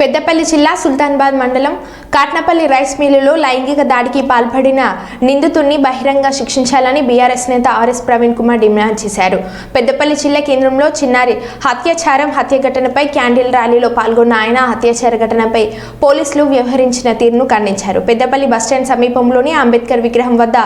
పెద్దపల్లి జిల్లా సుల్తాన్బాద్ మండలం కాట్నపల్లి రైస్ మిల్లులో లైంగిక దాడికి పాల్పడిన నిందితుడిని బహిరంగ శిక్షించాలని బీఆర్ఎస్ నేత ఆర్ఎస్ ప్రవీణ్ కుమార్ డిమాండ్ చేశారు. పెద్దపల్లి జిల్లా కేంద్రంలో చిన్నారి హత్యాచారం హత్య ఘటనపై క్యాండిల్ ర్యాలీలో పాల్గొన్న ఆయన హత్యాచార ఘటనపై పోలీసులు వ్యవహరించిన తీరును ఖండించారు. పెద్దపల్లి బస్టాండ్ సమీపంలోని అంబేద్కర్ విగ్రహం వద్ద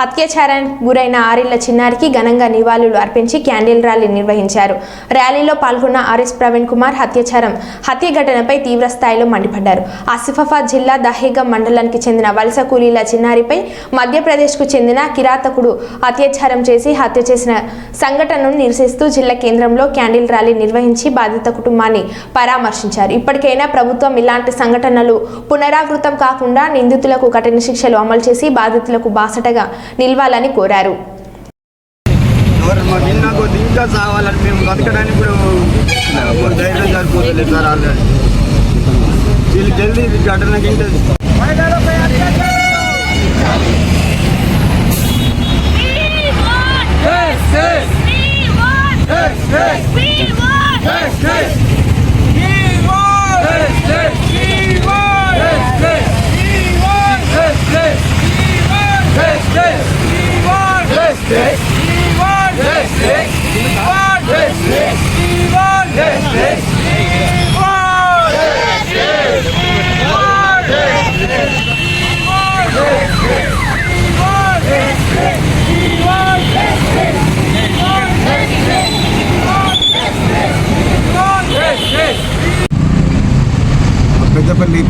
హత్యాచారానికి గురైన ఆరేళ్ళ చిన్నారికి ఘనంగా నివాళులు అర్పించి క్యాండిల్ ర్యాలీ నిర్వహించారు. ర్యాలీలో పాల్గొన్న ఆర్ఎస్ ప్రవీణ్ కుమార్ హత్యాచారం హత్య ఘటనపై తీవ్ర స్థాయిలో మండిపడ్డారు. ఆసిఫాబాద్ జిల్లా దహేగం మండలానికి చెందిన వలస కూలీల చిన్నారిపై మధ్యప్రదేశ్కు చెందిన కిరాతకుడు అత్యాచారం చేసి హత్య చేసిన సంఘటనను నిరసిస్తూ జిల్లా కేంద్రంలో క్యాండిల్ ర్యాలీ నిర్వహించి బాధిత కుటుంబాన్ని పరామర్శించారు. ఇప్పటికైనా ప్రభుత్వం ఇలాంటి సంఘటనలు పునరావృతం కాకుండా నిందితులకు కఠిన శిక్షలు అమలు చేసి బాధితులకు బాసటగా నిలవాలని కోరారు. ఇంకా మేము బతకడానికి కూడా ధైర్యం సరిపోతుంది సార్ ఆల్రెడీ. వీళ్ళు జల్దీ ఇది ఘటనకి ఇంకా పెద్దపల్లి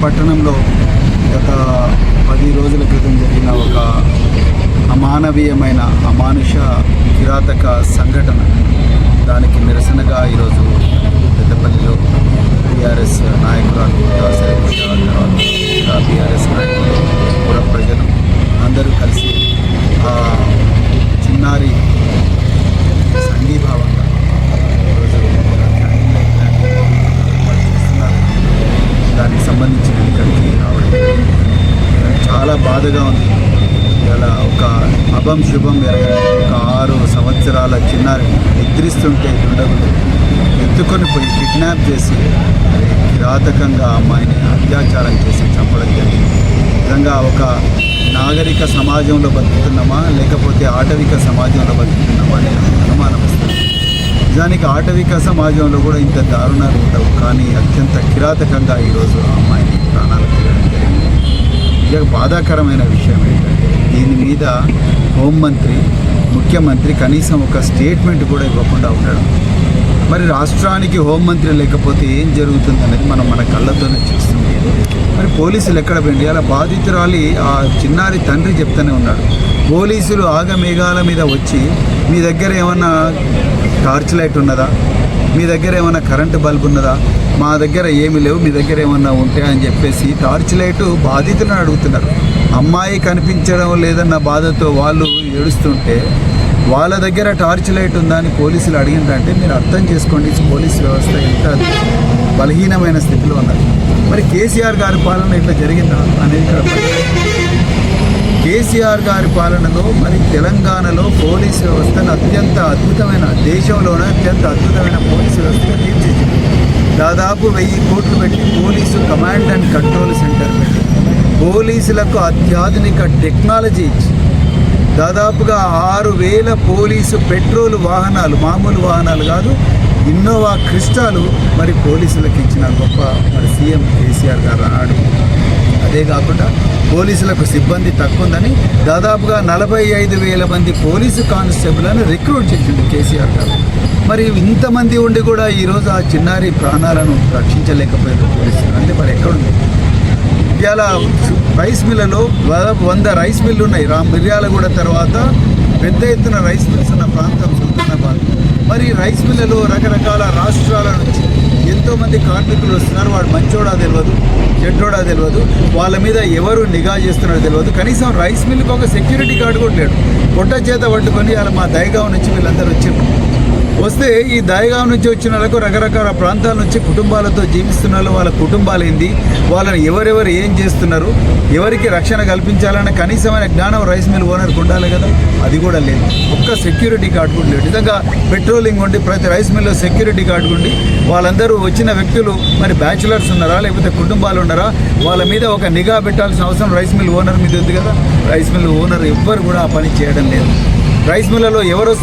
పట్టణంలో గత పది రోజుల క్రితం జరిగిన ఒక అమానవీయమైన అమానుష కిరాతక సంఘటన. దానికి నిరసనగా ఈరోజు పెద్దపల్లిలో టీఆర్ఎస్ నాయకురాలు దాసరి తర్వాత టీఆర్ఎస్ నాయకులు పుర ప్రజలు అందరూ కలిసి ఆ చిన్నారి సంఘీభావంగా ఈరోజు క్యాండిల్ లైట్ ర్యాలీ ఏర్పాటు చేస్తున్నారు. సంబంధించిన ఇక్కడికి రావడం చాలా బాధగా ఉంది. ఇలా ఒక అభం శుభం ఎరగని ఒక ఆరు సంవత్సరాల చిన్నారి నిద్రిస్తుంటే దుండగులు ఎత్తుకొని పోయి కిడ్నాప్ చేసి కిరాతకంగా అమ్మాయిని అత్యాచారం చేసి చంపడం జరిగింది. నిజంగా ఒక నాగరిక సమాజంలో బతుకుతున్నామా? లేకపోతే ఆటవిక సమాజంలో బతుకుతున్నామా? అనే అనుమానం వస్తుంది. నిజానికి ఆటవిక సమాజంలో కూడా ఇంత దారుణాలు ఉండవు. కానీ అత్యంత కిరాతకంగా ఈరోజు అమ్మాయిని ప్రాణాలు తీయడం జరిగింది. ఇక బాధాకరమైన విషయం ఏంటంటే దీని మీద హోంమంత్రి ముఖ్యమంత్రి కనీసం ఒక స్టేట్మెంట్ కూడా ఇవ్వకుండా ఉండడం. మరి రాష్ట్రానికి హోంమంత్రి లేకపోతే ఏం జరుగుతుంది అనేది మనం మన కళ్ళతోనే చూస్తున్నాం మరి పోలీసులు ఎక్కడ పోయింది అలా బాధితురాలి ఆ చిన్నారి తండ్రి చెప్తూనే ఉన్నాడు. పోలీసులు ఆగమేఘాల మీద వచ్చి మీ దగ్గర ఏమన్నా టార్చ్ లైట్ ఉన్నదా? మీ దగ్గర ఏమన్నా కరెంటు బల్బ్ ఉన్నదా? మా దగ్గర ఏమి లేవు మీ దగ్గర ఏమన్నా ఉంటే అని చెప్పేసి టార్చ్ లైట్ బాధితులను అడుగుతున్నారు. అమ్మాయి కనిపించడం లేదన్న బాధతో వాళ్ళు ఏడుస్తుంటే వాళ్ళ దగ్గర టార్చ్ లైట్ ఉందా అని పోలీసులు అడిగిందంటే మీరు అర్థం చేసుకోండి పోలీస్ వ్యవస్థ ఎంత బలహీనమైన స్థితిలో ఉన్నారు. మరి కేసీఆర్ గారి పాలన ఇట్లా జరిగిందా? కేసీఆర్ గారి పాలనలో మరి తెలంగాణలో పోలీస్ వ్యవస్థను అత్యంత అద్భుతమైన దేశంలోనే అత్యంత అద్భుతమైన పోలీస్ వ్యవస్థగా తీర్చిదిద్దింది. దాదాపు వెయ్యి కోట్లు పెట్టి police command and control centre పెట్టి పోలీసులకు అత్యాధునిక టెక్నాలజీ ఇచ్చి దాదాపుగా ఆరు వేల పోలీసు పెట్రోల్ వాహనాలు మామూలు వాహనాలు కాదు ఇన్నోవా క్రిస్టాలు మరి పోలీసులకు ఇచ్చిన గొప్ప మరి సీఎం కేసీఆర్ గారు నాడు అదే కాకుండా పోలీసులకు సిబ్బంది తక్కువ ఉందని దాదాపుగా నలభై ఐదు వేల మంది పోలీసు కానిస్టేబుల్ని రిక్రూట్ చేసింది కేసీఆర్ గారు. మరి ఇంతమంది ఉండి కూడా ఈరోజు ఆ చిన్నారి ప్రాణాలను రక్షించలేకపోయారు పోలీసులు. అంటే మరి ఎక్కడుంది? ఇవాళ రైస్ మిల్లలో వంద రైస్ మిల్లు ఉన్నాయి రా మిర్యాలగూడ తర్వాత పెద్ద ఎత్తున రైస్ మిల్స్ ఉన్న ప్రాంతం సుల్తానాబాద్. మరి రైస్ మిల్లలో రకరకాల రాష్ట్రాల నుంచి ఎంతోమంది కార్మికులు వస్తున్నారు. వాడు మంచోడా తెలియదు చెడ్డోడా తెలియదు వాళ్ళ మీద ఎవరు నిఘా చేస్తున్నారో తెలియదు కనీసం రైస్ మిల్కి ఒక సెక్యూరిటీ గార్డు కూడా లేడు. పొట్ట చేత పట్టుకొని వాళ్ళ మా దయగావ్ నుంచి వీళ్ళందరూ వచ్చారు. వస్తే ఈ దయగాం నుంచి వచ్చిన వాళ్ళకు రకరకాల ప్రాంతాల నుంచి కుటుంబాలతో జీవిస్తున్న వాళ్ళు వాళ్ళ కుటుంబాలు ఏంది? వాళ్ళని ఎవరెవరు ఏం చేస్తున్నారు? ఎవరికి రక్షణ కల్పించాలన్న కనీసమైన జ్ఞానం రైస్ మిల్ ఓనర్కి ఉండాలి కదా? అది కూడా లేదు. ఒక్క సెక్యూరిటీ గార్డ్ కూడా లేదు. నిజంగా పెట్రోలింగ్ ఉండి ప్రతి రైస్ మిల్లో సెక్యూరిటీ గార్డ్ ఉండి వాళ్ళందరూ వచ్చిన వ్యక్తులు మరి బ్యాచులర్స్ ఉన్నారా? లేకపోతే కుటుంబాలు ఉన్నారా? వాళ్ళ మీద ఒక నిఘా పెట్టాల్సిన అవసరం రైస్ మిల్ ఓనర్ మీద ఉంది కదా? రైస్ మిల్ ఓనర్ ఎవ్వరు కూడా ఆ పని చేయడం లేదు. రైస్ మిల్లలో ఎవరు